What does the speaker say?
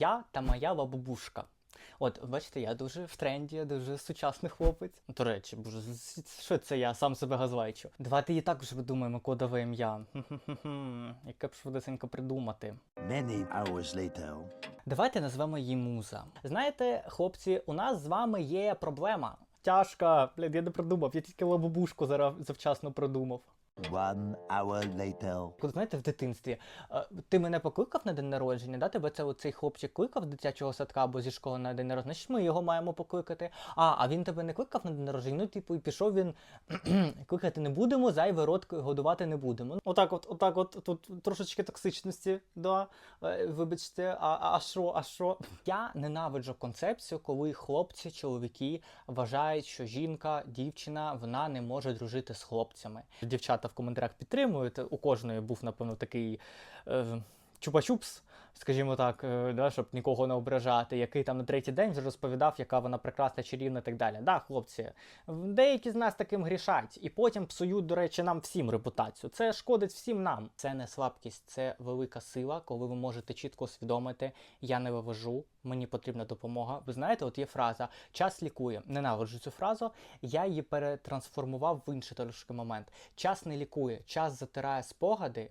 Я та моя бабушка. От, бачите, я дуже в тренді, я дуже сучасний хлопець. До речі, боже, що це я сам себе газвайчу. Давайте і так вже видумаємо кодове ім'я. Яке б швидесенько придумати. Many hours later. Давайте назвемо її муза. Знаєте, хлопці, у нас з вами є проблема. Тяжка, блін, я не придумав, я тільки лабубушку зараз завчасно придумав. One hour later. Коли знаєте, в дитинстві е, ти мене покликав на день народження, да? тебе це цей хлопчик кликав з дитячого садка або зі школи на день народження, значить ми його маємо покликати. А, а він тебе не кликав на день народження, ну типу, і пішов він кликати не будемо, зайвий рот годувати не будемо. Отак, от, отак, от тут трошечки токсичності, да. е, Вибачте, а, а а що, а що? Я ненавиджу концепцію, коли хлопці, чоловіки вважають, що жінка, дівчина, вона не може дружити з хлопцями. Дівчата в коментарях підтримують. У кожної був, напевно, такий. Е, Чупа-чупс, скажімо так, е, да, щоб нікого не ображати, який там на третій день вже розповідав, яка вона прекрасна, чарівна і так далі. Да, хлопці, деякі з нас таким грішать, і потім псують, до речі, нам всім репутацію. Це шкодить всім нам. Це не слабкість, це велика сила, коли ви можете чітко усвідомити, я не вивожу, мені потрібна допомога. Ви знаєте, от є фраза час лікує. Ненавиджу цю фразу. Я її перетрансформував в інший трошки момент. Час не лікує, час затирає спогади.